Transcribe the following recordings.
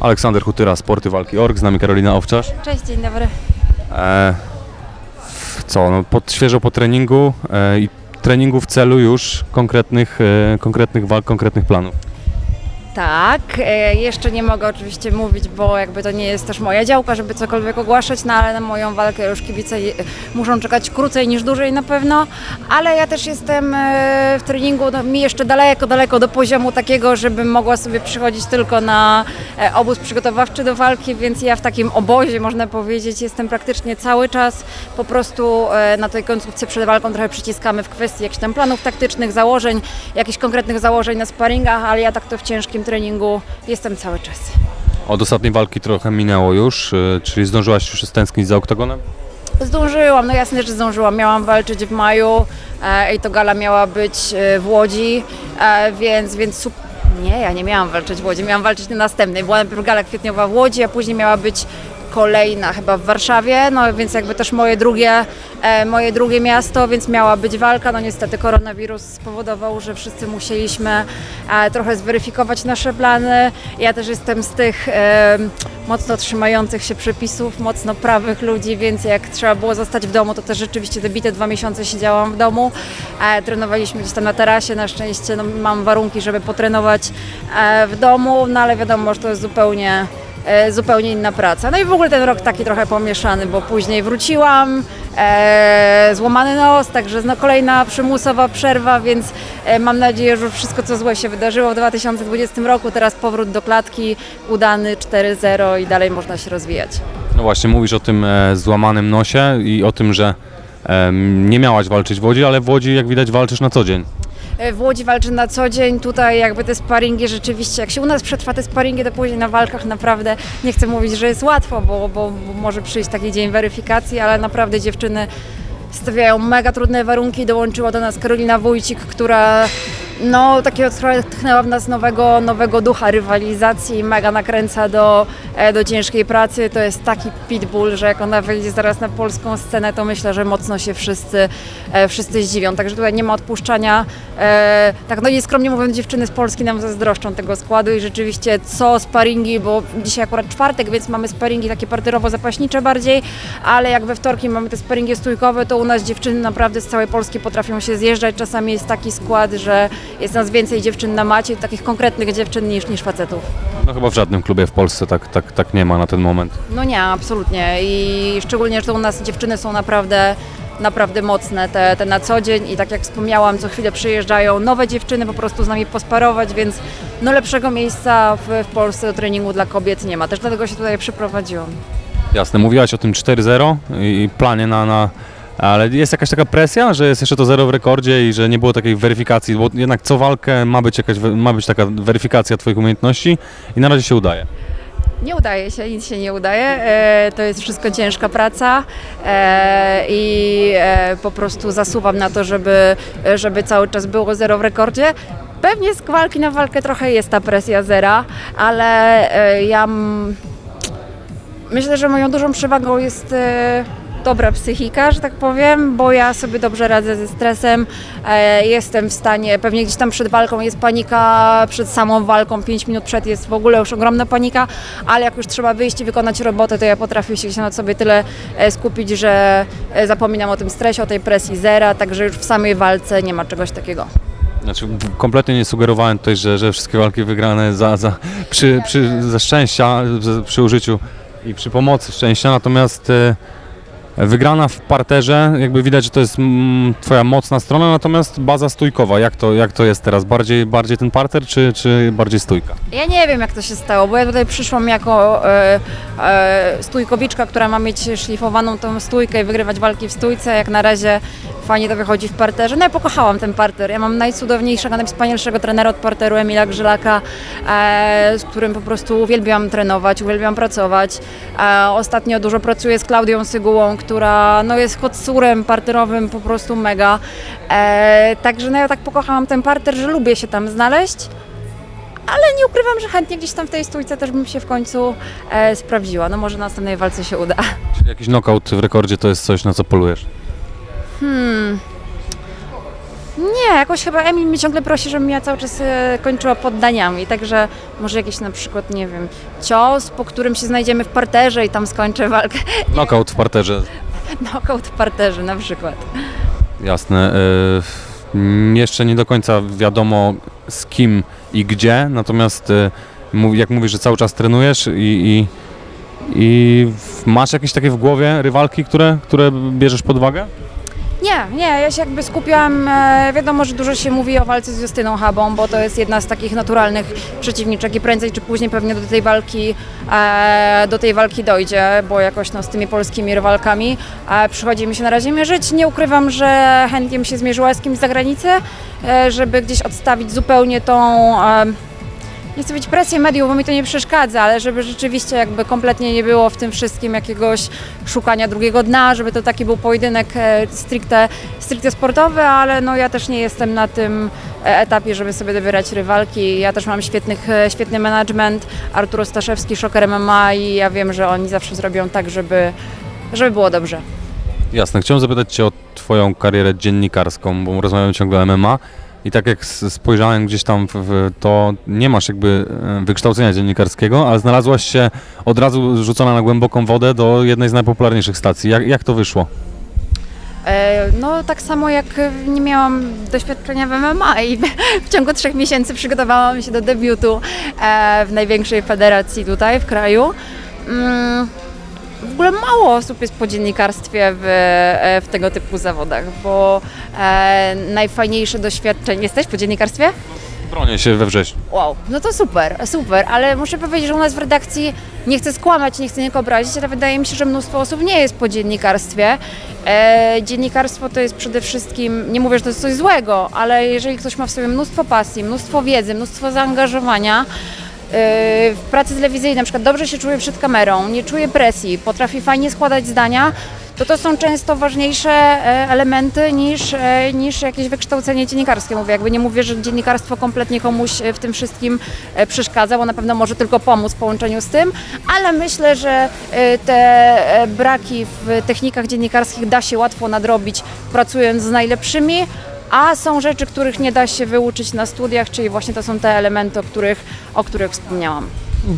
Aleksander Hutyra, Sporty Walki Org, z nami Karolina Owczarz. Cześć, dzień dobry. E, co, no, pod, świeżo po treningu e, i treningu w celu już konkretnych, e, konkretnych walk, konkretnych planów. Tak, e, jeszcze nie mogę oczywiście mówić, bo jakby to nie jest też moja działka, żeby cokolwiek ogłaszać, no ale na moją walkę już kibice muszą czekać krócej niż dłużej na pewno, ale ja też jestem e, w treningu, no, mi jeszcze daleko, daleko do poziomu takiego, żebym mogła sobie przychodzić tylko na e, obóz przygotowawczy do walki, więc ja w takim obozie, można powiedzieć, jestem praktycznie cały czas. Po prostu na tej końcówce przed walką trochę przyciskamy w kwestii jakichś tam planów taktycznych, założeń, jakichś konkretnych założeń na sparingach, ale ja tak to w ciężkim treningu jestem cały czas. Od ostatniej walki trochę minęło już, e, czyli zdążyłaś już stęsknić za oktagonem? Zdążyłam, no jasne, że zdążyłam. Miałam walczyć w maju e, i to gala miała być e, w Łodzi, e, więc, więc nie, ja nie miałam walczyć w Łodzi, miałam walczyć na następnej. Była najpierw gala kwietniowa w Łodzi, a później miała być kolejna chyba w Warszawie, no więc jakby też moje drugie, e, moje drugie miasto, więc miała być walka. No niestety koronawirus spowodował, że wszyscy musieliśmy e, trochę zweryfikować nasze plany. Ja też jestem z tych e, mocno trzymających się przepisów, mocno prawych ludzi, więc jak trzeba było zostać w domu, to też rzeczywiście te bite dwa miesiące siedziałam w domu. E, trenowaliśmy gdzieś tam na tarasie, na szczęście no, mam warunki, żeby potrenować e, w domu, no ale wiadomo, że to jest zupełnie e, zupełnie inna praca. No i w ogóle ten rok taki trochę pomieszany, bo później wróciłam, e, złamany nos, także no, kolejna przymusowa przerwa, więc e, mam nadzieję, że wszystko co złe się wydarzyło w 2020 roku, teraz powrót do klatki udany 4-0 i dalej można się rozwijać. No właśnie, mówisz o tym e, złamanym nosie i o tym, że nie miałaś walczyć w Łodzi, ale w Łodzi, jak widać, walczysz na co dzień. E, W Łodzi walczy na co dzień, tutaj jakby te sparingi rzeczywiście, jak się u nas przetrwa te sparingi, to później na walkach naprawdę, nie chcę mówić, że jest łatwo, bo, bo, bo może przyjść taki dzień weryfikacji, ale naprawdę dziewczyny stawiają mega trudne warunki. Dołączyła do nas Karolina Wójcik, która no takiego trochę tchnęła w nas nowego, nowego ducha rywalizacji, mega nakręca do, e, do ciężkiej pracy. To jest taki pitbull, że jak ona wyjdzie zaraz na polską scenę, to myślę, że mocno się wszyscy, e, wszyscy zdziwią. Także tutaj nie ma odpuszczania. E, tak no nieskromnie mówiąc, dziewczyny z Polski nam zazdroszczą tego składu i rzeczywiście co sparingi, bo dzisiaj akurat czwartek, więc mamy sparingi takie parterowo-zapaśnicze bardziej, ale jak we wtorki mamy te sparingi stójkowe, to u nas dziewczyny naprawdę z całej Polski potrafią się zjeżdżać. Czasami jest taki skład, że jest nas więcej dziewczyn na macie, takich konkretnych dziewczyn niż, niż facetów. No chyba w żadnym klubie w Polsce tak, tak, tak nie ma na ten moment. No nie, absolutnie. I szczególnie, że to u nas dziewczyny są naprawdę naprawdę mocne te, te na co dzień i tak jak wspomniałam, co chwilę przyjeżdżają nowe dziewczyny po prostu z nami posparować, więc no lepszego miejsca w, w Polsce do treningu dla kobiet nie ma. Też dlatego się tutaj przyprowadziłam. Jasne, mówiłaś o tym 4-0 i planie na, na... Ale jest jakaś taka presja, że jest jeszcze to zero w rekordzie i że nie było takiej weryfikacji, bo jednak co walkę ma być, jakaś, ma być taka weryfikacja Twoich umiejętności i na razie się udaje. Nie udaje się, nic się nie udaje. E, to jest wszystko ciężka praca e, i e, po prostu zasuwam na to, żeby, żeby cały czas było zero w rekordzie. Pewnie z walki na walkę trochę jest ta presja zera, ale ja myślę, że moją dużą przewagą jest dobra psychika, że tak powiem, bo ja sobie dobrze radzę ze stresem. E, jestem w stanie, pewnie gdzieś tam przed walką jest panika, przed samą walką, 5 minut przed jest w ogóle już ogromna panika, ale jak już trzeba wyjść i wykonać robotę, to ja potrafię się gdzieś na sobie tyle e, skupić, że e, zapominam o tym stresie, o tej presji zera, także już w samej walce nie ma czegoś takiego. Znaczy, kompletnie nie sugerowałem tutaj, że, że wszystkie walki wygrane za, za, przy, przy, ze szczęścia, przy użyciu i przy pomocy szczęścia, natomiast e, wygrana w parterze, jakby widać, że to jest mm, Twoja mocna strona, natomiast baza stójkowa, jak to, jak to jest teraz? Bardziej, bardziej ten parter, czy, czy bardziej stójka? Ja nie wiem, jak to się stało, bo ja tutaj przyszłam jako e, e, stójkowiczka, która ma mieć szlifowaną tą stójkę i wygrywać walki w stójce. Jak na razie fajnie to wychodzi w parterze. No ja pokochałam ten parter. Ja mam najcudowniejszego, najwspanialszego trenera od parteru, Emila Grzylaka, e, z którym po prostu uwielbiam trenować, uwielbiam pracować. E, ostatnio dużo pracuję z Klaudią Sygułą, która no, jest kocurem parterowym po prostu mega. E, także no, ja tak pokochałam ten parter, że lubię się tam znaleźć. Ale nie ukrywam, że chętnie gdzieś tam w tej stójce też bym się w końcu e, sprawdziła. No może na następnej walce się uda. Czy jakiś knockout w rekordzie to jest coś, na co polujesz? Hmm. Jakoś chyba Emil mnie ciągle prosi, żebym ja cały czas e, kończyła poddaniami, także może jakiś na przykład, nie wiem, cios, po którym się znajdziemy w parterze i tam skończę walkę. Knockout w parterze. Knockout w parterze na przykład. Jasne. y, Jeszcze nie do końca wiadomo z kim i gdzie, natomiast y, mów- jak mówisz, że cały czas trenujesz i, i, i w- masz jakieś takie w głowie rywalki, które, które bierzesz pod uwagę? Nie, nie, ja się jakby skupiam, e, wiadomo, że dużo się mówi o walce z Justyną Habą, bo to jest jedna z takich naturalnych przeciwniczek i prędzej czy później pewnie do tej walki, e, do tej walki dojdzie, bo jakoś no, z tymi polskimi rywalkami przychodzi mi się na razie mierzyć. Nie ukrywam, że chętnie bym się zmierzyła z kimś z zagranicy, e, żeby gdzieś odstawić zupełnie tą... nie chcę mieć presję mediów, bo mi to nie przeszkadza, ale żeby rzeczywiście jakby kompletnie nie było w tym wszystkim jakiegoś szukania drugiego dna, żeby to taki był pojedynek e, stricte, stricte sportowy, ale no ja też nie jestem na tym e, etapie, żeby sobie dobierać rywalki. Ja też mam świetnych, e, świetny management, Artur Staszewski, Szoker MMA i ja wiem, że oni zawsze zrobią tak, żeby, żeby było dobrze. Jasne. Chciałem zapytać Cię o Twoją karierę dziennikarską, bo rozmawiamy ciągle o MMA. I tak jak spojrzałem gdzieś tam, w, to nie masz jakby e, wykształcenia dziennikarskiego, ale znalazłaś się od razu rzucona na głęboką wodę do jednej z najpopularniejszych stacji. Jak, jak to wyszło? E, No tak samo jak nie miałam doświadczenia w MMA i w ciągu trzech miesięcy przygotowałam się do debiutu e, w największej federacji tutaj w kraju. W ogóle mało osób jest po dziennikarstwie w, e, w tego typu zawodach, bo e, najfajniejsze doświadczenie... Jesteś po dziennikarstwie? Bronię się we wrześniu. Wow, no to super, super, ale muszę powiedzieć, że u nas w redakcji nie chcę skłamać, nie chcę nikogo obrazić, ale wydaje mi się, że mnóstwo osób nie jest po dziennikarstwie. E, dziennikarstwo to jest przede wszystkim, nie mówię, że to jest coś złego, ale jeżeli ktoś ma w sobie mnóstwo pasji, mnóstwo wiedzy, mnóstwo zaangażowania, w pracy telewizyjnej na przykład dobrze się czuje przed kamerą, nie czuje presji, potrafi fajnie składać zdania, to to są często ważniejsze e, elementy niż, e, niż jakieś wykształcenie dziennikarskie. Mówię, jakby nie mówię, że dziennikarstwo kompletnie komuś e, w tym wszystkim przeszkadza, bo na pewno może tylko pomóc w połączeniu z tym, ale myślę, że te braki w technikach dziennikarskich da się łatwo nadrobić pracując z najlepszymi, a są rzeczy, których nie da się wyuczyć na studiach, czyli właśnie to są te elementy, o których, o których wspomniałam.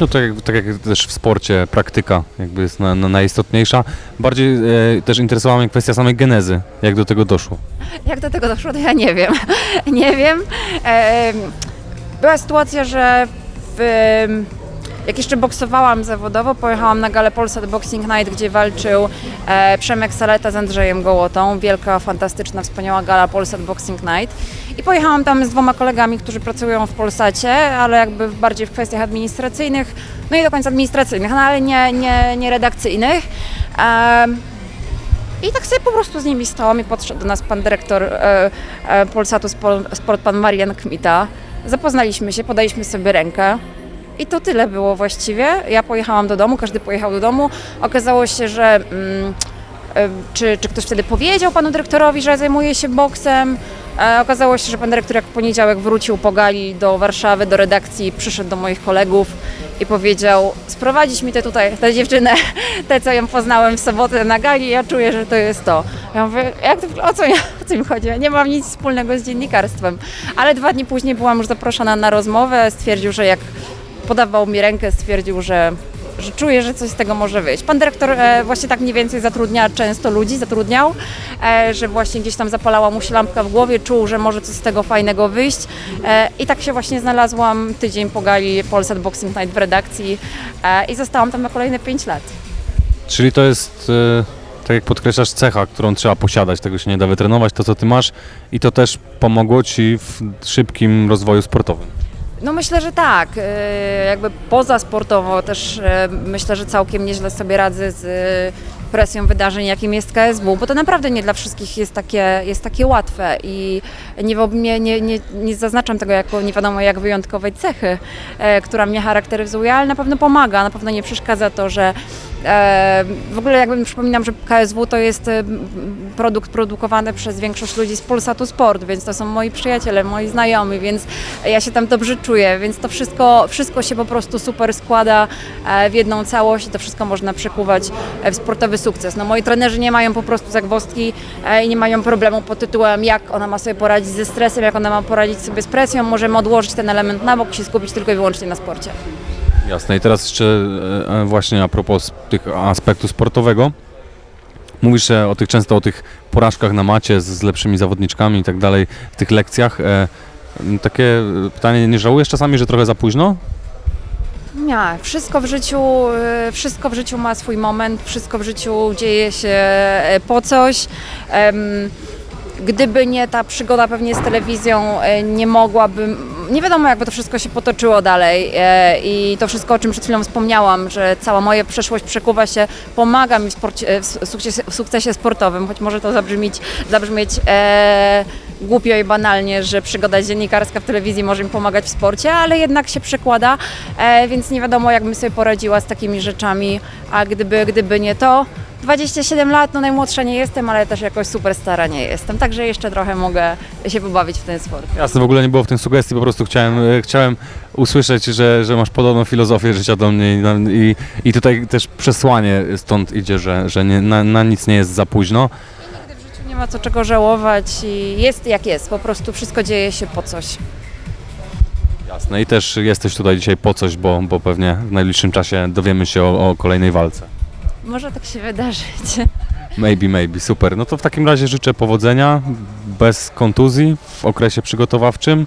No tak jak, tak jak też w sporcie praktyka jakby jest na, na najistotniejsza. Bardziej e, też interesowała mnie kwestia samej genezy, jak do tego doszło. Jak do tego doszło, to ja nie wiem. nie wiem. Em, Była sytuacja, że w, jak jeszcze boksowałam zawodowo, pojechałam na galę Polsat Boxing Night, gdzie walczył e, Przemek Saleta z Andrzejem Gołotą. Wielka, fantastyczna, wspaniała gala Polsat Boxing Night. I pojechałam tam z dwoma kolegami, którzy pracują w Polsacie, ale jakby bardziej w kwestiach administracyjnych, no i do końca administracyjnych, no ale nie, nie, nie redakcyjnych. Em, i tak sobie po prostu z nimi stałam i podszedł do nas pan dyrektor e, e, Polsatu Sport, pan Marian Kmita. Zapoznaliśmy się, podaliśmy sobie rękę. I to tyle było właściwie. Ja pojechałam do domu, każdy pojechał do domu. Okazało się, że mm, czy, czy ktoś wtedy powiedział panu dyrektorowi, że zajmuje się boksem. E, okazało się, że pan dyrektor jak w poniedziałek wrócił po gali do Warszawy, do redakcji, przyszedł do moich kolegów i powiedział, sprowadzić mi tę tutaj, tę dziewczynę, tę co ją poznałem w sobotę na gali, ja czuję, że to jest to. Ja mówię, jak to, o, co, o co mi chodzi? Ja nie mam nic wspólnego z dziennikarstwem. Ale dwa dni później byłam już zaproszona na rozmowę, stwierdził, że jak podawał mi rękę, stwierdził, że, że czuje, że coś z tego może wyjść. Pan dyrektor e, właśnie tak mniej więcej zatrudnia często ludzi, zatrudniał, e, że właśnie gdzieś tam zapalała mu się lampka w głowie, czuł, że może coś z tego fajnego wyjść. E, I tak się właśnie znalazłam tydzień po gali Polsat Boxing Night w redakcji e, i zostałam tam na kolejne 5 lat. Czyli to jest, e, tak jak podkreślasz, cecha, którą trzeba posiadać, tego się nie da wytrenować, to co ty masz i to też pomogło ci w szybkim rozwoju sportowym. No myślę, że tak. E, Jakby poza sportowo też e, myślę, że całkiem nieźle sobie radzę z e, presją wydarzeń, jakim jest KSW, bo to naprawdę nie dla wszystkich jest takie, jest takie łatwe i nie, nie, nie, nie, zaznaczam tego jako nie wiadomo jak wyjątkowej cechy, e, która mnie charakteryzuje, ale na pewno pomaga, na pewno nie przeszkadza to, że w ogóle jakbym przypominam, że KSW to jest e, produkt produkowany przez większość ludzi z Polsatu Sport, więc to są moi przyjaciele, moi znajomi, więc ja się tam dobrze czuję, więc to wszystko, wszystko się po prostu super składa e, w jedną całość i to wszystko można przekuwać e, w sportowy sukces. No moi trenerzy nie mają po prostu zagwozdki e, i nie mają problemu pod tytułem jak ona ma sobie poradzić ze stresem, jak ona ma poradzić sobie z presją, możemy odłożyć ten element na bok i się skupić tylko i wyłącznie na sporcie. Jasne. I teraz jeszcze e, e, właśnie a propos tych aspektu sportowego. Mówisz e, o tych często o tych porażkach na macie z, z lepszymi zawodniczkami i tak dalej w tych lekcjach. Takie pytanie, nie żałujesz czasami, że trochę za późno? Nie, wszystko w życiu, wszystko w życiu ma swój moment, wszystko w życiu dzieje się po coś. Gdyby nie ta przygoda pewnie z telewizją, e, nie mogłabym, nie wiadomo jakby to wszystko się potoczyło dalej e, i to wszystko, o czym przed chwilą wspomniałam, że cała moja przeszłość przekuwa się, pomaga mi w, sporcie, e, w sukcesie, w sukcesie sportowym, choć może to zabrzmieć, zabrzmieć e, głupio i banalnie, że przygoda dziennikarska w telewizji może mi pomagać w sporcie, ale jednak się przekłada, e, więc nie wiadomo jakbym sobie poradziła z takimi rzeczami, a gdyby, gdyby nie to, 27 lat, no najmłodsza nie jestem, ale też jakoś super stara nie jestem, także jeszcze trochę mogę się pobawić w ten sport. Jasne, w ogóle nie było w tym sugestii, po prostu chciałem, e, chciałem usłyszeć, że, że masz podobną filozofię życia do mnie i, i, i tutaj też przesłanie stąd idzie, że, że nie, na, na nic nie jest za późno. Nie ma co czego żałować i jest jak jest, po prostu wszystko dzieje się po coś. Jasne. I też jesteś tutaj dzisiaj po coś, bo, bo pewnie w najbliższym czasie dowiemy się o, o kolejnej walce. Może tak się wydarzyć. Maybe, maybe, super. No to w takim razie życzę powodzenia, bez kontuzji w okresie przygotowawczym,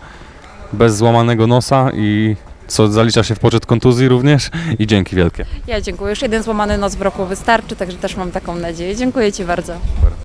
bez złamanego nosa i co zalicza się w poczet kontuzji również i dzięki wielkie. Ja dziękuję. Już jeden złamany nos w roku wystarczy, także też mam taką nadzieję. Dziękuję Ci bardzo. Super.